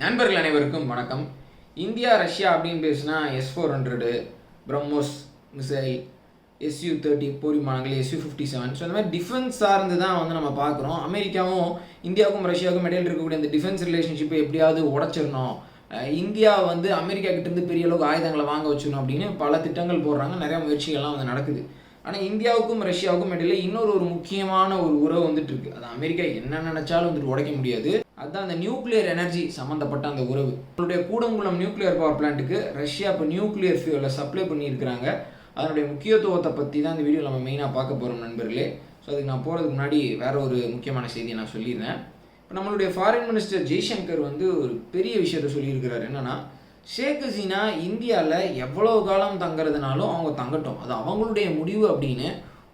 நண்பர்கள் அனைவருக்கும் வணக்கம். இந்தியா ரஷ்யா அப்படின்னு பேசினா S four hundred BrahMos missile S U thirty போர் விமானங்கள் எஸ்யூ ஃபிஃப்டி செவன் ஸோ அந்த மாதிரி டிஃபென்ஸ் சார்ந்து தான் வந்து நம்ம பார்க்குறோம். அமெரிக்காவும் இந்தியாவுக்கும் ரஷ்யாவுக்கும் இடையில் இருக்கக்கூடிய இந்த டிஃபென்ஸ் ரிலேஷன்ஷிப்பை எப்படியாவது உடச்சிடணும். இந்தியா வந்து அமெரிக்கா கிட்டேருந்து பெரிய அளவுக்கு ஆயுதங்களை வாங்க வச்சிடணும் அப்படின்னு பல திட்டங்கள் போடுறாங்க. நிறைய முயற்சிகள்லாம் வந்து நடக்குது. ஆனால் இந்தியாவுக்கும் ரஷ்யாவுக்கும் இடையில இன்னொரு ஒரு முக்கியமான ஒரு உறவு வந்துட்டு இருக்கு அது அமெரிக்கா என்ன நினைச்சாலும் வந்துட்டு உடைக்க முடியாது. அதுதான் அந்த நியூக்ளியர் எனர்ஜி சம்மந்தப்பட்ட அந்த உறவு. நம்மளுடைய கூடங்குளம் நியூக்ளியர் பவர் பிளான்ட்டுக்கு ரஷ்யா இப்போ நியூக்ளியர் ஃபியூலை சப்ளை பண்ணியிருக்கிறாங்க. அதனுடைய முக்கியத்துவத்தை பற்றி தான் இந்த வீடியோ நம்ம மெயினாக பார்க்க போகிறோம் நண்பர்களே. ஸோ அதுக்கு நான் போகிறதுக்கு முன்னாடி வேற ஒரு முக்கியமான செய்தியை நான் சொல்லியிருந்தேன் இப்போ நம்மளுடைய ஃபாரின் மினிஸ்டர் ஜெய்சங்கர் வந்து ஒரு பெரிய விஷயத்தை சொல்லியிருக்கிறார். என்னென்னா ஷேக் ஹசீனா இந்தியாவில் எவ்வளோ காலம் தங்குறதுனாலும் அவங்க தங்கட்டும். அது அவங்களுடைய முடிவு அப்படின்னு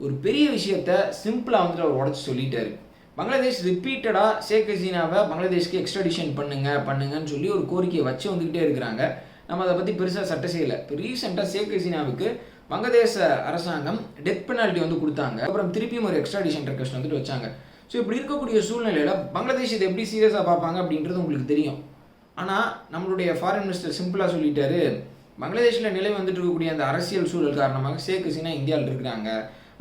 ஒரு பெரிய விஷயத்த சிம்பிளாக வந்துட்டு அவர் உடச்சி சொல்லிட்டாரு. பங்களாதேஷ் ரிப்பீட்டடாக ஷேக் ஹசீனாவை பங்களாதேஷ்க்கு எக்ஸ்ட்ரடிஷன் பண்ணுங்க பண்ணுங்கன்னு சொல்லி ஒரு கோரிக்கையை வச்சு வந்துக்கிட்டே இருக்கிறாங்க. நம்ம அதை பற்றி பெருசாக சட்டை செய்யலை. இப்போ ரீசெண்டாக ஷேக் ஹசீனாவுக்கு வங்கதேச அரசாங்கம் டெத் பெனால்ட்டி வந்து கொடுத்தாங்க. அப்புறம் திருப்பியும் ஒரு எக்ஸ்ட்ராடிஷன் ரெக்வஸ்ட் வந்துட்டு வச்சாங்க. ஸோ இப்படி இருக்கக்கூடிய சூழ்நிலையில் பங்களாதேஷ் இதை எப்படி சீரியஸாக பார்ப்பாங்க அப்படின்றது உங்களுக்கு தெரியும். ஆனால் நம்மளுடைய ஃபாரின் மினிஸ்டர் சிம்பிளாக சொல்லிட்டாரு பங்களாதேஷில் நிலை வந்துட்டு இருக்கக்கூடிய அந்த அரசியல் சூழல் காரணமாக ஷேக் ஹசீனா இந்தியாவில் இருக்கிறாங்க.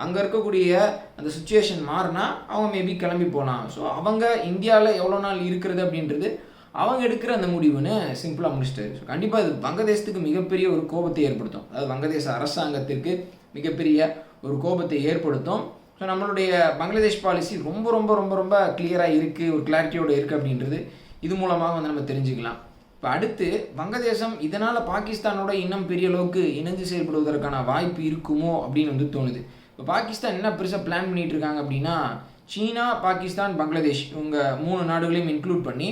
அங்கே இருக்கக்கூடிய அந்த சுச்சுவேஷன் மாறினா அவங்க மேபி கிளம்பி போகலாம் ஸோ அவங்க இந்தியாவில் எவ்வளோ நாள் இருக்கிறது அப்படின்றது அவங்க எடுக்கிற அந்த முடிவுன்னு சிம்பிளாக முடிச்சிட்டாரு. ஸோ கண்டிப்பாக இது வங்கதேசத்துக்கு மிகப்பெரிய ஒரு கோபத்தை ஏற்படுத்தும். அதாவது வங்கதேச அரசாங்கத்திற்கு மிகப்பெரிய ஒரு கோபத்தை ஏற்படுத்தும். ஸோ நம்மளுடைய பங்களாதேஷ் பாலிசி ரொம்ப ரொம்ப ரொம்ப ரொம்ப கிளியராக இருக்குது ஒரு கிளாரிட்டியோட இருக்குது அப்படின்றது இது மூலமாக வந்து நம்ம தெரிஞ்சுக்கலாம். இப்போ அடுத்து வங்கதேசம் இதனால் பாகிஸ்தானோட இன்னும் பெரிய அளவுக்கு இணைஞ்சு செயல்படுவதற்கான வாய்ப்பு இருக்குமோ அப்படின்னு வந்து தோணுது. இப்போ பாகிஸ்தான் என்ன பெருசாக பிளான் பண்ணிட்டு இருக்காங்க அப்படின்னா சீனா பாகிஸ்தான் பங்களாதேஷ் இவங்க மூணு நாடுகளையும் இன்க்ளூட் பண்ணி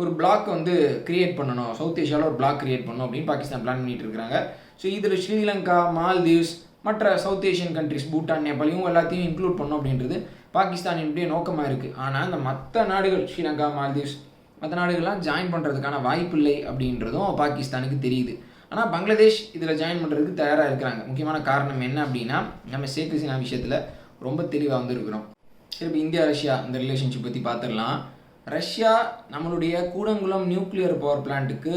ஒரு பிளாக் வந்து கிரியேட் பண்ணணும். சவுத் ஏஷியாவில் ஒரு பிளாக் கிரியேட் பண்ணணும் அப்படின்னு பாகிஸ்தான் பிளான் பண்ணிட்டு இருக்காங்க. ஸோ இதில் ஸ்ரீலங்கா மால்தீவ்ஸ் மற்ற south Asian countries Bhutan Nepal இவங்க எல்லாத்தையும் இன்க்ளூட் பண்ணணும் அப்படின்றது பாகிஸ்தானினுடைய நோக்கமாக இருக்குது ஆனால் இந்த மற்ற நாடுகள் ஸ்ரீலங்கா மால்தீவ்ஸ் மற்ற நாடுகள்லாம் ஜாயின் பண்ணுறதுக்கான வாய்ப்பு இல்லை அப்படின்றதும் பாகிஸ்தானுக்கு தெரியுது. ஆனால் பங்களாதேஷ் இதில் ஜாயின் பண்ணுறதுக்கு தயாராக இருக்கிறாங்க. முக்கியமான காரணம் என்ன அப்படின்னா நம்ம ஷேக் ஹசீனா விஷயத்தில் ரொம்ப தெளிவாக வந்துருக்கிறோம். சரி இப்போ இந்தியா ரஷ்யா இந்த ரிலேஷன்ஷிப் பற்றி பார்த்துடலாம் ரஷ்யா நம்மளுடைய கூடங்குளம் நியூக்ளியர் பவர் பிளான்ட்டுக்கு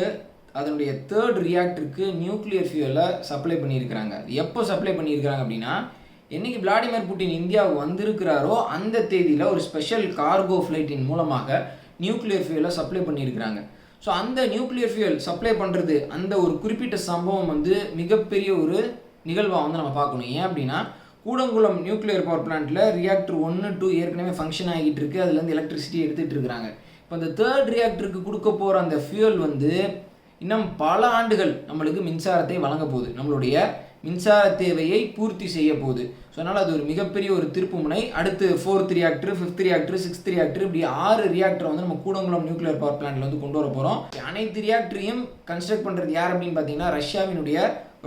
அதனுடைய தேர்ட் ரியாக்டருக்கு நியூக்ளியர் ஃபியூலை சப்ளை பண்ணியிருக்கிறாங்க. எப்போ சப்ளை பண்ணியிருக்கிறாங்க அப்படின்னா என்னைக்கு விளாடிமிர் புட்டின் இந்தியாவுக்கு வந்திருக்கிறாரோ அந்த தேதியில் ஒரு ஸ்பெஷல் கார்கோ ஃப்ளைட்டின் மூலமாக நியூக்ளியர் ஃபியூலை சப்ளை பண்ணியிருக்கிறாங்க. ஸோ அந்த நியூக்ளியர் ஃபியூல் சப்ளை பண்ணுறது அந்த ஒரு குறிப்பிட்ட சம்பவம் வந்து மிகப்பெரிய ஒரு நிகழ்வாக வந்து நம்ம பார்க்கணும். ஏன் அப்படின்னா கூடங்குளம் நியூக்ளியர் பவர் பிளான்ட்டில் ரியாக்டர் ஒன்று டூ ஏற்கனவே ஃபங்க்ஷன் ஆகிட்டு இருக்கு. அதுலேருந்து எலக்ட்ரிசிட்டி எடுத்துகிட்டு இருக்கிறாங்க இப்போ அந்த தேர்ட் ரியாக்டருக்கு கொடுக்க போகிற அந்த ஃபியூல் வந்து இன்னும் பல ஆண்டுகள் நம்மளுக்கு மின்சாரத்தை வழங்க போகுது. நம்மளுடைய மின்சார தேவையை பூர்த்தி செய்ய போகுது. ஸோ அதனால் அது ஒரு மிகப்பெரிய ஒரு திருப்பு முனை. அடுத்து fourth reactor fifth reactor sixth reactor இப்படி ஆறு ரியாக்டர் வந்து நம்ம கூடங்குளம் நியூக்ளியர் பவர் பிளான்ட்ல வந்து கொண்டு வர போகிறோம் அனைத்து ரியாக்டரையும் கன்ஸ்ட்ரக்ட் பண்ணுறது யார் அப்படின்னு பார்த்தீங்கன்னா ரஷ்யாவினுடைய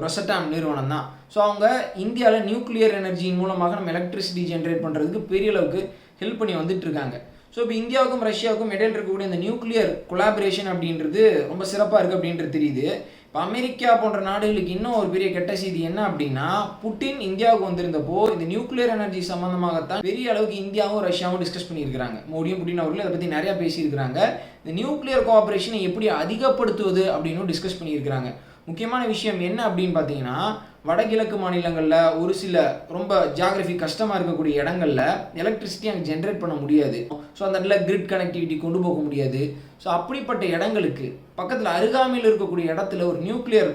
ரொசட்டாம் நிறுவனம் தான். ஸோ அவங்க இந்தியாவில் நியூக்ளியர் எனர்ஜியின் மூலமாக நம்ம எலக்ட்ரிசிட்டி ஜென்ரேட் பண்ணுறதுக்கு பெரிய அளவுக்கு ஹெல்ப் பண்ணி வந்துட்டு இருக்காங்க. ஸோ இப்போ இந்தியாவுக்கும் ரஷ்யாவுக்கும் இடையில் இருக்கக்கூடிய இந்த நியூக்ளியர் கொலாபரேஷன் அப்படின்றது ரொம்ப சிறப்பாக இருக்குது அப்படின்றது தெரியுது. இப்போ அமெரிக்கா போன்ற நாடுகளுக்கு இன்னும் ஒரு பெரிய கெட்ட செய்தி என்ன அப்படின்னா புட்டின் இந்தியாவுக்கு வந்திருந்தப்போ இந்த நியூக்ளியர் எனர்ஜி சம்மந்தமாகத்தான் பெரிய அளவுக்கு இந்தியாவும் ரஷ்யாவும் டிஸ்கஸ் பண்ணியிருக்கிறாங்க. மோடியும் புட்டின் அவர்களும் அதை பற்றி நிறையா பேசியிருக்கிறாங்க. இந்த நியூக்ளியர் கோஆப்ரேஷனை எப்படி அதிகப்படுத்துவது அப்படின்னு டிஸ்கஸ் பண்ணியிருக்கிறாங்க. முக்கியமான விஷயம் என்ன அப்படின்னு பார்த்தீங்கன்னா வடகிழக்கு மாநிலங்களில் ஒரு சில ரொம்ப ஜியாகிரபி கஷ்டமாக இருக்கக்கூடிய இடங்களில் எலக்ட்ரிசிட்டி அங்கே ஜென்ரேட் பண்ண முடியாது. ஸோ அந்த இடத்துல கிரிட் கனெக்டிவிட்டி கொண்டு போக முடியாது. ஸோ அப்படிப்பட்ட இடங்களுக்கு பக்கத்தில் அருகாமையில் இருக்கக்கூடிய இடத்துல ஒரு நியூக்ளியர்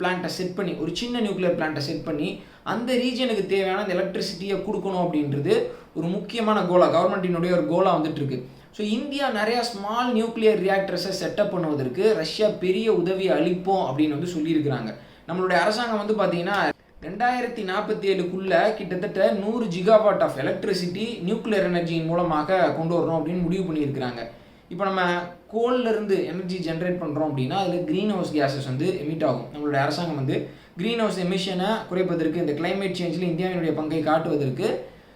பிளான்ட்டை செட் பண்ணி ஒரு சின்ன நியூக்ளியர் பிளான்ட்டை செட் பண்ணி அந்த ரீஜனுக்கு தேவையான அந்த எலக்ட்ரிசிட்டியை கொடுக்கணும் அப்படின்றது ஒரு முக்கியமான கோலா கவர்மெண்ட்டினுடைய ஒரு கோலா வந்துட்டு இருக்கு ஸோ இந்தியா நிறையா ஸ்மால் நியூக்ளியர் ரியாக்டர்ஸை செட்டப் பண்ணுவதற்கு ரஷ்யா பெரிய உதவி அளிப்போம் அப்படின்னு வந்து சொல்லியிருக்கிறாங்க. நம்மளுடைய அரசாங்கம் வந்து பார்த்தீங்கன்னா ரெண்டாயிரத்தி நாற்பத்தி ஏழுக்குள்ளே கிட்டத்தட்ட நூறு ஜிகாவாட் ஆஃப் எலக்ட்ரிசிட்டி நியூக்ளியர் எனர்ஜியின் மூலமாக கொண்டு வரணும் அப்படின்னு முடிவு பண்ணியிருக்கிறாங்க. இப்போ நம்ம கோல்ல இருந்து எனர்ஜி ஜென்ரேட் பண்ணுறோம் அப்படின்னா அதில் க்ரீன் ஹவுஸ் கேஸஸ் வந்து எமிட் ஆகும். நம்மளுடைய அரசாங்கம் வந்து க்ரீன் ஹவுஸ் எமிஷனை குறைப்பதற்கு இந்த கிளைமேட் சேஞ்சில் இந்தியாவினுடைய பங்கை காட்டுவதற்கு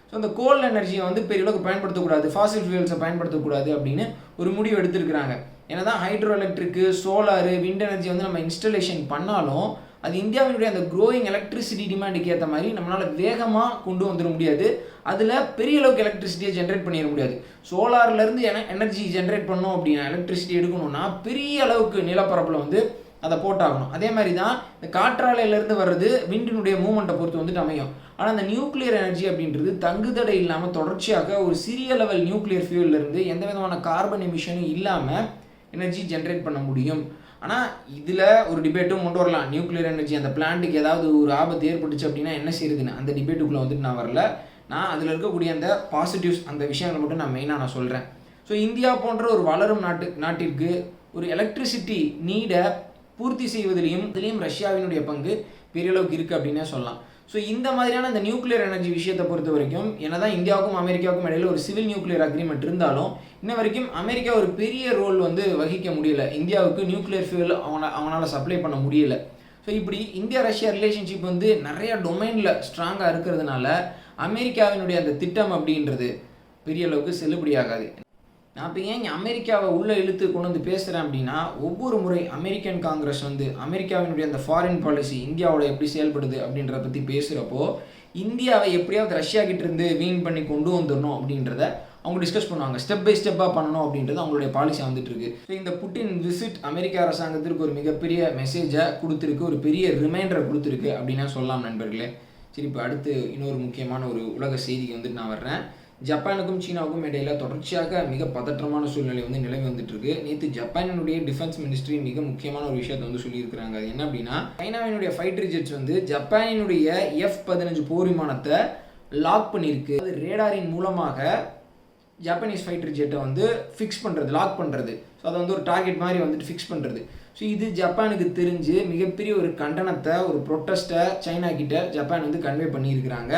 ஸோ இந்த கோல் எனர்ஜியை வந்து பெரிய அளவுக்கு பயன்படுத்தக்கூடாது ஃபாசில் ஃபியூல்ஸை பயன்படுத்தக்கூடாது அப்படின்னு ஒரு முடிவு எடுத்திருக்கிறாங்க. ஏன்னா தான் hydro electric solar wind energy வந்து நம்ம இன்ஸ்டலேஷன் பண்ணாலும் அது இந்தியாவினுடைய அந்த க்ரோயிங் எலக்ட்ரிசிட்டி டிமாண்டுக்கு ஏற்ற மாதிரி நம்மளால் வேகமாக கொண்டு வந்துட முடியாது. அதில் பெரிய அளவுக்கு எலக்ட்ரிசிட்டியை ஜென்ரேட் பண்ணிட முடியாது. சோலார்லேருந்து என எனர்ஜி ஜென்ரேட் பண்ணோம் அப்படின்னா எலக்ட்ரிசிட்டி எடுக்கணும்னா பெரிய அளவுக்கு நிலப்பரப்பில் வந்து அதை போட்டாகணும். அதே மாதிரி தான் இந்த காற்றாலையிலேருந்து வர்றது விண்டினுடைய மூமெண்ட்டை பொறுத்து வந்துட்டு அமையும். ஆனால் அந்த நியூக்ளியர் எனர்ஜி அப்படின்றது தங்குதடை இல்லாமல் தொடர்ச்சியாக ஒரு சிறிய லெவல் நியூக்ளியர் ஃபியூல்லேருந்து எந்த விதமான கார்பன் எமிஷனும் இல்லாமல் எனர்ஜி ஜென்ரேட் பண்ண முடியும். ஆனால் இதில் ஒரு டிபேட்டும் கொண்டு வரலாம். நியூக்ளியர் எனர்ஜி அந்த பிளான்ட்டுக்கு ஏதாவது ஒரு ஆபத்து ஏற்பட்டுச்சு அப்படின்னா என்ன செய்யுதுன்னு அந்த டிபேட்டுக்குள்ளே வந்துட்டு நான் வரல. நான் அதில் இருக்கக்கூடிய அந்த பாசிட்டிவ்ஸ் அந்த விஷயங்களை மட்டும் நான் மெயினாக நான் சொல்கிறேன் ஸோ இந்தியா போன்ற ஒரு வளரும் நாட்டு நாட்டிற்கு ஒரு எலக்ட்ரிசிட்டி நீடை பூர்த்தி செய்வதிலையும் இதுலேயும் ரஷ்யாவினுடைய பங்கு பெரிய அளவுக்கு இருக்குது அப்படின்னே சொல்லலாம். ஸோ இந்த மாதிரியான இந்த நியூக்ளியர் எனர்ஜி விஷயத்தை பொறுத்த வரைக்கும் என்ன தான் இந்தியாவுக்கும் அமெரிக்காவுக்கும் இடையில ஒரு சிவில் நியூக்ளியர் அக்ரிமெண்ட் இருந்தாலும் இன்ன வரைக்கும் அமெரிக்கா ஒரு பெரிய ரோல் வந்து வகிக்க முடியல. இந்தியாவுக்கு நியூக்ளியர் ஃபியூல் அவனை அவனால் சப்ளை பண்ண முடியல. ஸோ இப்படி இந்தியா ரஷ்யா ரிலேஷன்ஷிப் வந்து நிறைய டொமைனில் ஸ்ட்ராங்காக இருக்கிறதுனால அமெரிக்காவினுடைய அந்த திட்டம் அப்படின்றது பெரிய அளவுக்கு செல்லுபடியாகாது. நான் இப்போ ஏன் அமெரிக்காவை உள்ளே இழுத்து கொண்டு வந்து பேசுகிறேன் அப்படின்னா ஒவ்வொரு முறை அமெரிக்கன் காங்கிரஸ் வந்து அமெரிக்காவினுடைய அந்த ஃபாரின் பாலிசி இந்தியாவோட எப்படி செயல்படுது அப்படின்றத பற்றி பேசுகிறப்போ இந்தியாவை எப்படியாவது ரஷ்யா கிட்டேருந்து வீண் பண்ணி கொண்டு வந்துடணும் அப்படின்றத அவங்க டிஸ்கஸ் பண்ணுவாங்க. ஸ்டெப் பை ஸ்டெப்பாக பண்ணணும் அப்படின்றது அவங்களுடைய பாலிசி வந்துட்டு இருக்கு. ஸோ இந்த புட்டின் விசிட் அமெரிக்க அரசாங்கத்திற்கு ஒரு மிகப்பெரிய மெசேஜை கொடுத்துருக்கு ஒரு பெரிய ரிமைண்டரை கொடுத்துருக்கு அப்படின்னா சொல்லலாம் நண்பர்களே. சரி இப்போ அடுத்து இன்னொரு முக்கியமான ஒரு உலக செய்திக்கு வந்துட்டு நான் வர்றேன். ஜப்பானுக்கும் சீனாவுக்கும் இடையில தொடர்ச்சியாக மிக பதற்றமான சூழ்நிலை வந்து நிலவி வந்துட்டு இருக்கு நேற்று ஜப்பானினுடைய டிஃபென்ஸ் மினிஸ்ட்ரி மிக முக்கியமான ஒரு விஷயத்தை வந்து சொல்லியிருக்கிறாங்க. அது என்ன அப்படின்னா சைனாவினுடைய ஃபைட்டர் ஜெட்ஸ் வந்து ஜப்பானினுடைய எஃப் பதினஞ்சு போர் விமானத்தை லாக் பண்ணியிருக்கு. அது ரேடாரின் மூலமாக ஜப்பானீஸ் ஃபைட்டர் ஜெட்டை வந்து ஃபிக்ஸ் பண்ணுறது லாக் பண்ணுறது ஸோ அதை வந்து ஒரு டார்கெட் மாதிரி வந்துட்டு ஃபிக்ஸ் பண்ணுறது ஸோ இது ஜப்பானுக்கு தெரிஞ்சு மிகப்பெரிய ஒரு கண்டனத்தை ஒரு ப்ரொட்டஸ்ட்டை சைனா கிட்ட ஜப்பான் வந்து கன்வே பண்ணியிருக்கிறாங்க.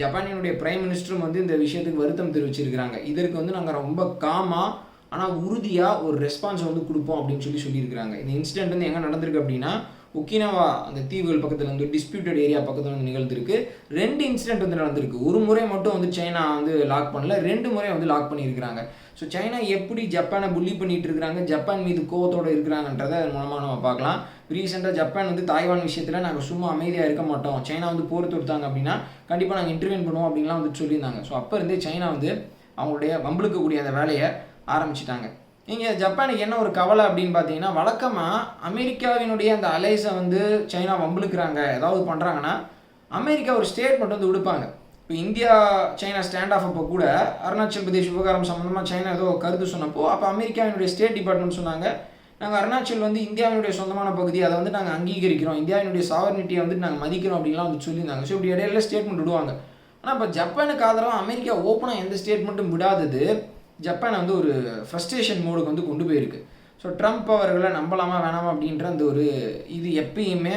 ஜப்பானினுடைய பிரைம் மினிஸ்டரும் வந்து இந்த விஷயத்துக்கு வருத்தம் தெரிவிச்சிருக்கிறாங்க. இதற்கு வந்து நாங்கள் ரொம்ப காமாக ஆனால் உறுதியாக ஒரு ரெஸ்பான்ஸ் வந்து கொடுப்போம் அப்படின்னு சொல்லி சொல்லியிருக்கிறாங்க. இந்த இன்சிடென்ட் வந்து எங்கே நடந்திருக்கு அப்படின்னா ஒக்கினவா அந்த தீவுகள் பக்கத்தில் வந்து டிஸ்பியூட்டட் ஏரியா பக்கத்தில் வந்து நிகழ்ந்திருக்கு. ரெண்டு இன்சிடென்ட் வந்து நடந்திருக்கு. ஒரு முறை மட்டும் வந்து சைனா வந்து லாக் பண்ணல ரெண்டு முறை வந்து லாக் பண்ணியிருக்கிறாங்க. ஸோ சைனா எப்படி ஜப்பானை புள்ளி பண்ணிட்டு இருக்கிறாங்க ஜப்பான் மீது கோவத்தோடு இருக்கிறாங்கன்றதை அதன் மூலமாக நம்ம பார்க்கலாம். ரீசெண்டாக ஜப்பான் வந்து தாய்வான் விஷயத்தில் நாங்கள் சும்மா அமைதியாக இருக்க மாட்டோம். சைனா வந்து போர் தொடுத்தாங்க அப்படின்னா கண்டிப்பாக நாங்கள் இன்டர்வியூன் பண்ணுவோம் அப்படின்லாம் வந்து சொல்லியிருந்தாங்க. ஸோ அப்போ இருந்தே சைனா வந்து அவங்களுடைய வம்பளுக்கக்கூடிய அந்த வேலையை ஆரம்பிச்சிட்டாங்க. இங்கே ஜப்பானுக்கு என்ன ஒரு கவலை அப்படின்னு பார்த்தீங்கன்னா வழக்கமாக அமெரிக்காவினுடைய அந்த அலைஸை வந்து சைனா வம்பளுக்குறாங்க ஏதாவது பண்ணுறாங்கன்னா அமெரிக்கா ஒரு ஸ்டேட்மெண்ட் வந்து விடுப்பாங்க இப்போ இந்தியா சைனா ஸ்டாண்ட் ஆஃப் அப்போ கூட அருணாச்சல் பிரதேஷ் விவகாரம் சம்மந்தமாக சைனா ஏதோ கருத்து சொன்னப்போ அப்போ அமெரிக்காவினுடைய ஸ்டேட் டிபார்ட்மெண்ட் சொன்னாங்க நாங்கள் அருணாச்சல் வந்து இந்தியாவினுடைய சொந்தமான பகுதி அதை வந்து நாங்கள் அங்கீகரிக்கிறோம் இந்தியாவினுடைய சாவர்னிட்டியை வந்து நாங்கள் மதிக்கிறோம் அப்படின்லாம் வந்து சொல்லியிருந்தாங்க. ஸோ இப்படி இடையில ஸ்டேட்மெண்ட் விடுவாங்க. ஆனால் இப்போ ஜப்பானுக்கு ஆதரவாக அமெரிக்கா ஓப்பனாக எந்த ஸ்டேட்மெண்ட்டும் விடாதது. ஜப்பானை வந்து ஒரு ஃப்ரஸ்ட்ரேஷன் மோடுக்கு வந்து கொண்டு போயிருக்கு. ஸோ ட்ரம்ப் அவர்களை நம்பலாமா வேணாமா அப்படின்ற அந்த ஒரு இது எப்பயுமே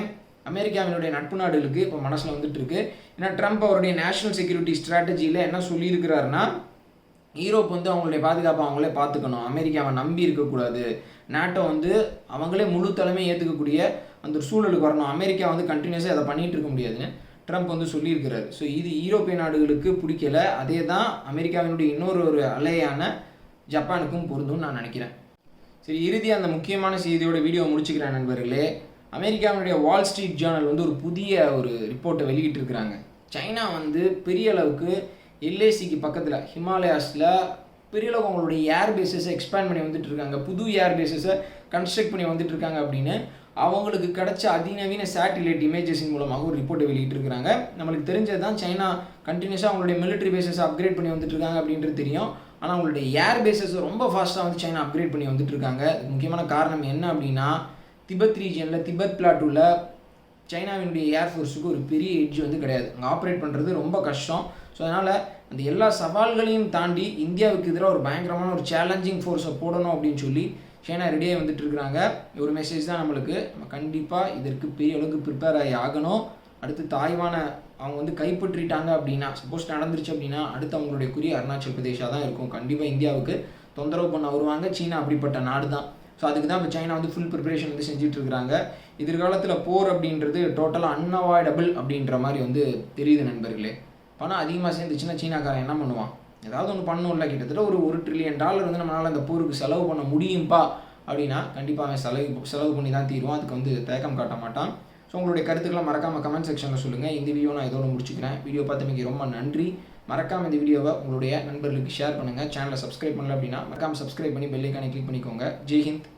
அமெரிக்காவினுடைய நட்பு நாடுகளுக்கு இப்போ மனசில் வந்துட்டு இருக்கு ஏன்னா ட்ரம்ப் அவருடைய நேஷனல் செக்யூரிட்டி ஸ்ட்ராட்டஜியில் என்ன சொல்லியிருக்கிறாருன்னா ஈரோப் வந்து அவங்களுடைய பாதுகாப்பை அவங்களே பார்த்துக்கணும். அமெரிக்காவை நம்பி இருக்கக்கூடாது. நாட்டோ வந்து அவங்களே முழு தலைமை ஏற்றுக்கக்கூடிய அந்த ஒரு சூழலுக்கு வரணும். அமெரிக்கா வந்து கண்டினியூஸாக அதை பண்ணிகிட்டு இருக்க முடியாதுன்னு. ட்ரம்ப் வந்து சொல்லியிருக்கிறார். ஸோ இது ஈரோப்பிய நாடுகளுக்கு பிடிக்கல. அதே தான் அமெரிக்காவினுடைய இன்னொரு ஒரு அலையான ஜப்பானுக்கும் பொருந்தும்னு நான் நினைக்கிறேன். சரி இறுதியாக அந்த முக்கியமான செய்தியோட வீடியோ முடிச்சுக்கிறேன் நண்பர்களே. அமெரிக்காவினுடைய வால் ஸ்ட்ரீட் ஜேர்னல் வந்து ஒரு புதிய ஒரு ரிப்போர்ட்டை வெளியிட்டிருக்கிறாங்க. சைனா வந்து பெரிய அளவுக்கு எல்ஏசிக்கு பக்கத்தில் ஹிமாலயாஸில் பெரிய அளவுக்கு அவங்களுடைய ஏர் பேஸஸை எக்ஸ்பேண்ட் பண்ணி வந்துட்டு இருக்காங்க. புது ஏர் பேஸஸை கன்ஸ்ட்ரக்ட் பண்ணி வந்துட்டு இருக்காங்க அப்படின்னு அவங்களுக்கு கிடைச்ச அதிநவீன சேட்டிலைட் இமேஜஸின் மூலமாக ஒரு ரிப்போர்ட்டை வெளியிட்டிருக்கிறாங்க. நம்மளுக்கு தெரிஞ்சது தான் சைனா கண்டினியூஸாக அவங்களுடைய மிலிட்ரி பேசஸ் அப்கிரேட் பண்ணி வந்துட்டு இருக்காங்க அப்படின்றது தெரியும். ஆனால் அவங்களுடைய ஏர் பேசஸ் ரொம்ப ஃபாஸ்ட்டாக வந்து சைனா அப்கிரேட் பண்ணி வந்துட்டு இருக்காங்க முக்கியமான காரணம் என்ன அப்படின்னா திபெத் ரீஜியனில் திபெத் பிளாட்டூவில் சைனாவினுடைய ஏர்ஃபோர்ஸுக்கு ஒரு பெரிய எட்ஜ் வந்து கிடையாது. அங்கே ஆப்ரேட் பண்ணுறது ரொம்ப கஷ்டம். ஸோ அதனால் அந்த எல்லா சவால்களையும் தாண்டி இந்தியாவுக்கு எதிராக ஒரு பயங்கரமான ஒரு சேலஞ்சிங் ஃபோர்ஸை போடணும் அப்படின்னு சொல்லி சைனா ரெடியாக வந்துட்டு இருக்கிறாங்க ஒரு மெசேஜ் தான் நம்மளுக்கு. நம்ம கண்டிப்பாக இதற்கு பெரிய அளவுக்கு ப்ரிப்பேர் ஆகி ஆகணும். அடுத்து தாய்வானை அவங்க வந்து கைப்பற்றிட்டாங்க அப்படின்னா சப்போஸ் நடந்துருச்சு அப்படின்னா அடுத்து அவங்களுடைய குறி அருணாச்சல் பிரதேஷாக தான் இருக்கும். கண்டிப்பாக இந்தியாவுக்கு தொந்தரவு பண்ண வருவாங்க. சீனா அப்படிப்பட்ட நாடு தான். ஸோ அதுக்கு தான் இப்போ சைனா வந்து ஃபுல் ப்ரிப்பரேஷன் வந்து செஞ்சுட்டு இருக்கிறாங்க எதிர்காலத்தில் போர் அப்படின்றது டோட்டலாக அன்அவாய்டபிள் அப்படின்ற மாதிரி வந்து தெரியுது நண்பர்களே. பணம் அதிகமாக சேர்ந்துச்சுன்னா சீனாக்காரன் என்ன பண்ணுவான்? ஏதாவது ஒன்று பண்ணணும்ல கிட்டத்தட்ட ஒரு ஒரு ட்ரில்லியன் டாலர் வந்து நம்மளால் அந்த போருக்கு செலவு பண்ண முடியும்பா? அப்படின்னா கண்டிப்பாக அவன் செலவு செலவு பண்ணி தான் தீருவான். அதுக்கு வந்து தயக்கம் காட்ட மாட்டான். ஸோ உங்களுடைய கருத்துக்களை மறக்காமல் கமெண்ட் செக்ஷனில் சொல்லுங்கள் இந்த வீடியோ நான் இதோட முடிச்சுக்கிறேன். வீடியோ பார்த்தமைக்கு ரொம்ப நன்றி. மறக்காமல் இந்த வீடியோவை உங்களுடைய நண்பர்களுக்கு ஷேர் பண்ணுங்கள் சேனலை சப்ஸ்கிரைப் பண்ணல அப்படின்னா மறக்காமல் சப்ஸ்கிரைப் பண்ணி பெல்லைக்கானே கிளிக் பண்ணிக்கோங்க. ஜெய்ஹிந்த்